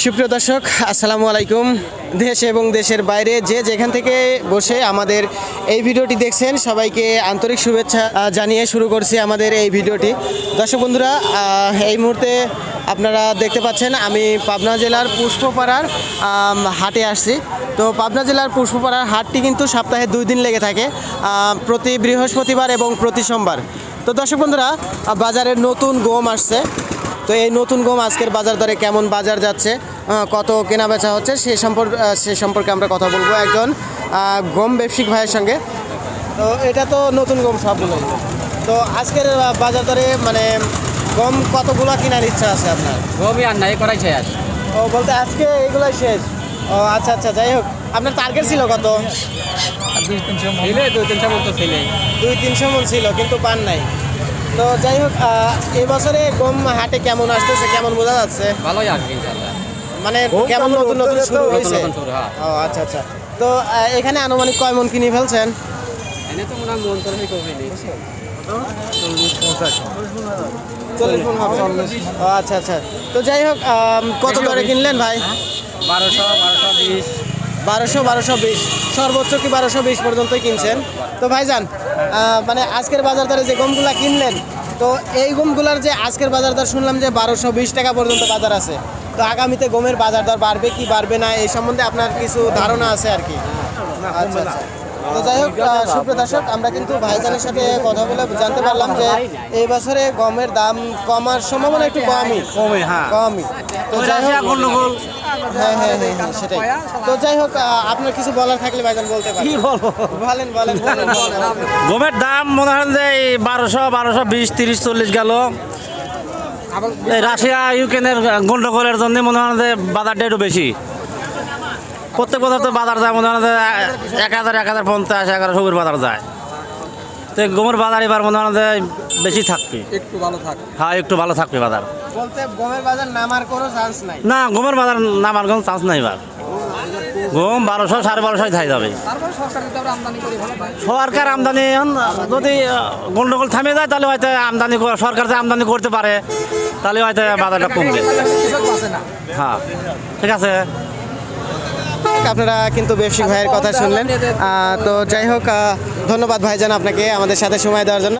সুপ্রিয় দর্শক, আসসালামু আলাইকুম। দেশ এবং দেশের বাইরে যে যেখান থেকে বসে আমাদের এই ভিডিওটি দেখছেন, সবাইকে আন্তরিক শুভেচ্ছা জানিয়ে শুরু করছি আমাদের এই ভিডিওটি। দর্শক বন্ধুরা এই মুহূর্তে আপনারা দেখতে পাচ্ছেন, আমি পাবনা জেলার পুষ্পপাড়ার হাটে আসছি। তো পাবনা জেলার পুষ্পপাড়ার হাটটি কিন্তু সপ্তাহে দুই দিন লেগে থাকে প্রতি বৃহস্পতিবার এবং প্রতি সোমবার। তো দর্শক বন্ধুরা বাজারে নতুন গম আসছে। তো এই নতুন গম আজকের বাজার দরে কেমন বাজার যাচ্ছে কত কেনা বেচা হচ্ছে সে সম্পর্কে সে সম্পর্কে আমরা কথা বলব একজন গম ব্যবসায়িক ভাইয়ের সঙ্গে। তো এটা তো নতুন গম সবগুলো তো আজকের বাজার দরে মানে গম কতগুলো কেনার ইচ্ছা আছে আপনার? গমই আর নাই করাই শেষ? ও বলতে আজকে এগুলাই শেষ। ও আচ্ছা আচ্ছা যাই হোক। আপনার টার্গেট ছিল কত? ছিলে দুই তিনশো ছিলে দুই তিনশো মন ছিল কিন্তু পান নাই। তো যাই হোক আহ, এই বছরে গম হাটে কেমন আসতেছে কেমন বোঝা যাচ্ছে? ভালোই আসবে মানে কেমন নতুন নতুন শুরু হয়েছে? হ্যাঁ। ও আচ্ছা আচ্ছা। তো এখানে আনুমানিক কয় মন কিনে ফেলছেন? এনে তো মনে হয় মন তরফি ও আচ্ছা আচ্ছা। তো যাই হোক কত দরে কিনলেন ভাই? বারোশো বারোশো বিশ। বারোশো বারোশো বিশ। সর্বোচ্চ কি বারোশো বিশ পর্যন্তই কিনছেন? তো ভাইজান আহ, মানে আজকের বাজার দরে যে গমগুলা কিনলেন তো এই গমগুলার যে আজকের বাজার দর শুনলাম যে বারোশো বিশ টাকা পর্যন্ত বাজার আছে। তো আগামীতে গমের বাজার দর বাড়বে কি বাড়বে না এই সম্বন্ধে আপনার কিছু ধারণা আছে আর কি? আচ্ছা আচ্ছা। তো যাই হোক সুপ্রিয় দর্শক আমরা কিন্তু ভাইজানের সাথে কথা বলে জানতে পারলাম যে এই বছরে গমের দাম কমার সম্ভাবনা একটু কমই। কমে হ্যাঁ। কমই। তো যাই হোক হ্যাঁ হ্যাঁ হ্যাঁ হ্যাঁ, সেটাই। তো যাই হোক আপনার কিছু বলার থাকলে ভাইজান বলতে পারেন। কি বলব? বলেন বলেন। গমের দাম মনে হয় যে এই বারোশো বারোশো বিশ তিরিশ চল্লিশ গেল। রাশিয়া ইউক্রেনের গন্ডগোলের জন্য মনে হয় যে বাজারটা একটু বেশি। প্রত্যেক বছর তো বাজার যায় মনে হয় যে এক হাজার এক হাজার পঞ্চাশ এগারো সবুর বাজার যায়। তো এই গমের বাজার এবার মনে হয় যে বেশি থাকবে। একটু ভালো থাক। হ্যাঁ একটু ভালো থাকবে বাজার। বলতে গমের বাজার নামার কোনো চান্স নাই। না গমের বাজার নামার কোনো চান্স নাই এবার। গম বারোশো সাড়ে বারোশোয় থাই যাবে। সরকার আমদানি করি ভালো পাই সরকার আমদানি এখন যদি গন্ডগোল থামে যায় তাহলে হয়তো আমদানি কর- সরকার যে আমদানি করতে পারে তাহলে হয়তো বাজারটা কমবে। হ্যাঁ ঠিক আছে। আপনারা কিন্তু ব্যবসায়িক ভাইয়ের কথা শুনলেন। তো যাই হোক ধন্যবাদ ভাইজান আপনাকে আমাদের সাথে সময় দেওয়ার জন্য।